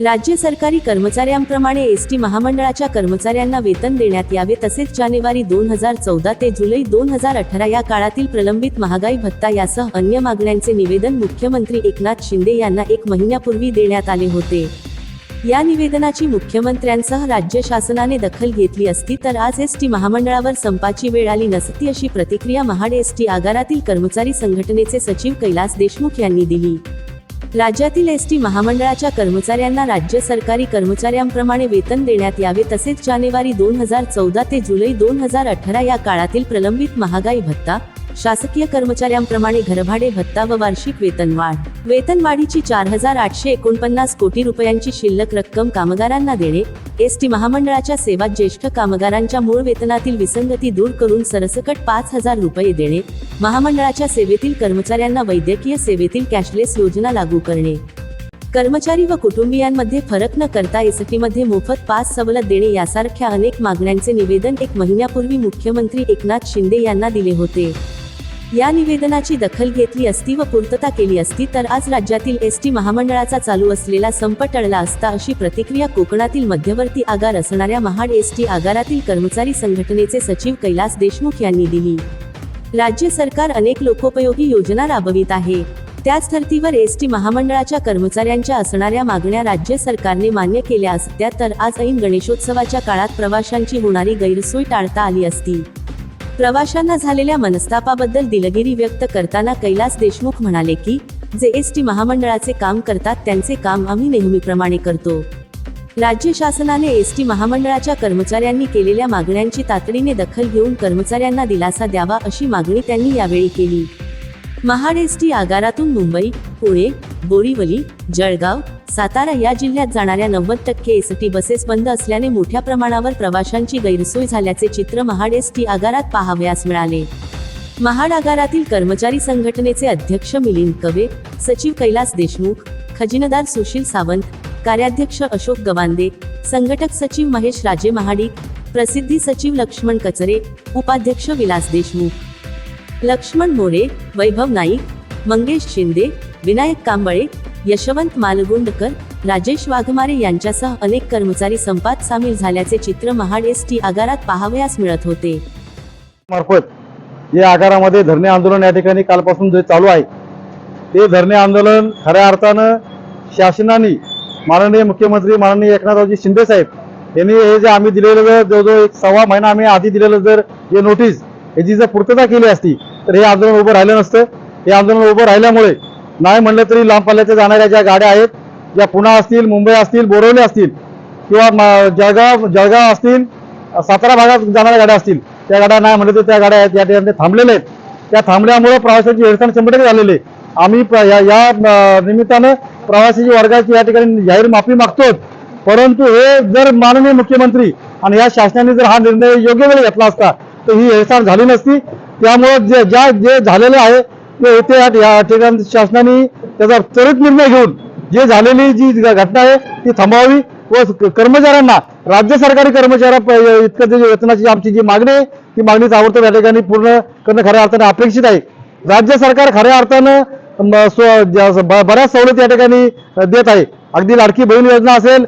राज्य सरकारी कर्मचाऱ्यांप्रमाणे S T महामंडळाच्या कर्मचाऱ्यांना वेतन देण्यात यावे तसेच जानेवारी दोन हजार चौदा ते जुलै दोन हजार अठरा या काळातील प्रलंबित महागाई भत्ता यासह अन्य मागण्यांचे निवेदन मुख्यमंत्री एकनाथ शिंदे यांना एक महिन्यापूर्वी देण्यात आले होते. या निवेदनाची मुख्यमंत्र्यांसह राज्य शासनाने दखल घेतली असती तर आज एस टी महामंडळावर संपाची वेळ आली नसती अशी प्रतिक्रिया महाड एस टी आगारातील कर्मचारी संघटनेचे सचिव कैलास देशमुख यांनी दिली. राज्यातील एस टी महामंडळाच्या कर्मचाऱ्यांना राज्य सरकारी कर्मचाऱ्यांप्रमाणे वेतन देण्यात यावे तसेच जानेवारी दोन हजार चौदा ते जुलै दोन हजार अठरा या काळातील प्रलंबित महागाई भत्ता शासकीय कर्मचाऱ्यांप्रमाणे घरभाडे भत्ता व वार्षिक वेतनवाढ वेतनवाढीची चार हजार आठशे एकोणपन्नास कोटी रुपयांची शिल्लक रक्कम कामगारांना देणे. एस टी महामंडळाच्या सेवात ज्येष्ठ कामगारांच्या मूळ वेतनातील विसंगती दूर करून सरसकट पाच हजार रुपये देणे. महामंडळाच्या सेवेतील कर्मचाऱ्यांना वैद्यकीय सेवेतील कॅशलेस योजना लागू करणे. कर्मचारी व कुटुंबियांमध्ये फरक न करता एसटीमध्ये मोफत पास सवलत देणे यासारख्या अनेक मागण्यांचे निवेदन एक महिन्यापूर्वी मुख्यमंत्री एकनाथ शिंदे यांना दिले होते. या निवेदनाची दखल घेतली असती व पूर्तता केली असती तर आज राज्यातील एस टी महामंडळाचा चालू असलेला संप टळला असता अशी प्रतिक्रिया कोकणातील मध्यवर्ती आगार असणाऱ्या महाड एस टी आगारातील कर्मचारी संघटनेचे सचिव कैलास देशमुख यांनी दिली. राज्य सरकार अनेक लोकोपयोगी योजना राबवित आहे. त्याच धर्तीवर एस टी महामंडळाच्या कर्मचाऱ्यांच्या असणाऱ्या मागण्या राज्य सरकारने मान्य केल्या असत्या तर आज ऐन गणेशोत्सवाच्या काळात प्रवाशांची होणारी गैरसोय टाळता आली असती. प्रवाशांना झालेल्या मनस्तापाबद्दल दिलगिरी व्यक्त करताना कैलास देशमुख म्हणाले की जे एस टी महामंडळाचे काम करतात त्यांचे काम आम्ही नेहमीप्रमाणे करतो. राज्य शासनाने एस टी महामंडळाच्या कर्मचाऱ्यांनी केलेल्या मागण्यांची तातडीने दखल घेऊन कर्मचाऱ्यांना दिलासा द्यावा अशी मागणी त्यांनी यावेळी केली. महाड एस टी आगारातून मुंबई पुणे बोरीवली जळगाव सातारा या जिल्ह्यात जाणाऱ्या नव्वद टक्के एस टी बसेस बंद असल्याने मोठ्या प्रमाणावर प्रवाशांची गैरसोय झाल्याचे चित्र महाड एस टी आगारात पाहावयास मिळाले. महाड आगारातील कर्मचारी संघटनेचे अध्यक्ष मिलिंद कवे सचिव कैलास देशमुख खजिनदार सुशील सावंत कार्याध्यक्ष अशोक गवांदे संघटक सचिव महेश राजे महाडिक प्रसिद्धी सचिव लक्ष्मण कचरे उपाध्यक्ष विलास देशमुख लक्ष्मण मोरे वैभव नाईक मंगेश शिंदे विनायक कांबळे यशवंत मालगुंडकर राजेश वाघमारे यांच्यासह अनेक कर्मचारी संपात सामील झाल्याचे चित्र महाड एस टी आगारात पाहावयास मिळत होते. मार्फत या आगारामध्ये धरणे आंदोलन या ठिकाणी कालपासून जे चालू आहे ते धरणे आंदोलन खऱ्या अर्थानं शासनाने माननीय मुख्यमंत्री माननीय एकनाथरावजी शिंदे साहेब यांनी हे जे आम्ही दिलेलं जर जवळजवळ एक सव्वा महिना आम्ही आधी दिलेलं जर हे नोटीस याची जर पूर्तता केली असती तर हे आंदोलन उभं राहिलं नसतं. हे आंदोलन उभं राहिल्यामुळे नाही म्हणलं तरी लांब पल्ल्याच्या जाणाऱ्या ज्या गाड्या आहेत ज्या पुणा असतील मुंबई असतील बोरवली असतील किंवा जळगाव जळगाव असतील सातारा भागात जाणाऱ्या गाड्या असतील त्या गाड्या नाही म्हणलं तर त्या गाड्या आहेत या ठिकाणी थांबलेल्या आहेत. त्या थांबल्यामुळे प्रवासाची हेळसांड शंभर टक्के झालेली आहे. आम्ही या या, निमित्तानं प्रवासी वर्गाची या ठिकाणी जाहीर माफी मागतो परंतु हे जर माननीय मुख्यमंत्री आणि या शासनाने जर हा निर्णय योग्य वेळी घेतला असता तर ही हेळसांड झाली नसती. त्यामुळे जे ज्या जे झालेले आहे ते होते या- ठिकाणी शासनाने त्याचा त्वरित निर्णय घेऊन जे झालेली जी घटना आहे ती थांबवावी व कर्मचाऱ्यांना राज्य सरकारी कर्मचाऱ्या इतकं जे वेतनाची आमची जी मागणी आहे ती मागणी ताबडतोब या ठिकाणी पूर्ण करणं खऱ्या अर्थाने अपेक्षित आहे. राज्य सरकार खऱ्या अर्थानं स्व- बऱ्याच सवलती या ठिकाणी देत आहे. अगदी लाडकी बहीण योजना असेल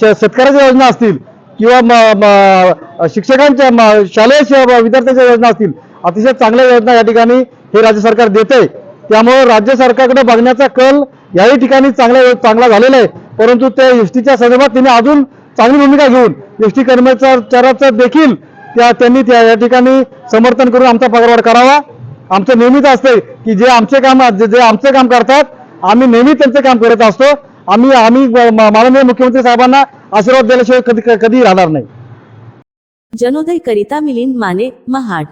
शेतकऱ्याच्या योजना असतील किंवा शिक्षकांच्या शालेय विद्यार्थ्यांच्या योजना असतील अतिशय चांगल्या योजना या ठिकाणी हे राज्य सरकार देते त्यामुळे राज्य सरकारकडे बघण्याचा कल याही ठिकाणी चांगला चांगला झालेला आहे. परंतु त्या एसटीच्या संदर्भात त्यांनी अजून चांगली भूमिका घेऊन एसटी कर्मचाऱ्याचं देखील त्या त्यांनी त्या या ठिकाणी समर्थन करून आमचा पगारवाढ करावा. आमचं नेहमीच असतंय की जे आमचे काम जे जे आमचे काम करतात आम्ही नेहमी त्यांचे काम करत असतो. आम्ही आम्ही माननीय मुख्यमंत्री साहेबांना आशीर्वाद दिल्याशिवाय कधी कधी राहणार नाही. जनोदय करिता मिलिंद माने महाड.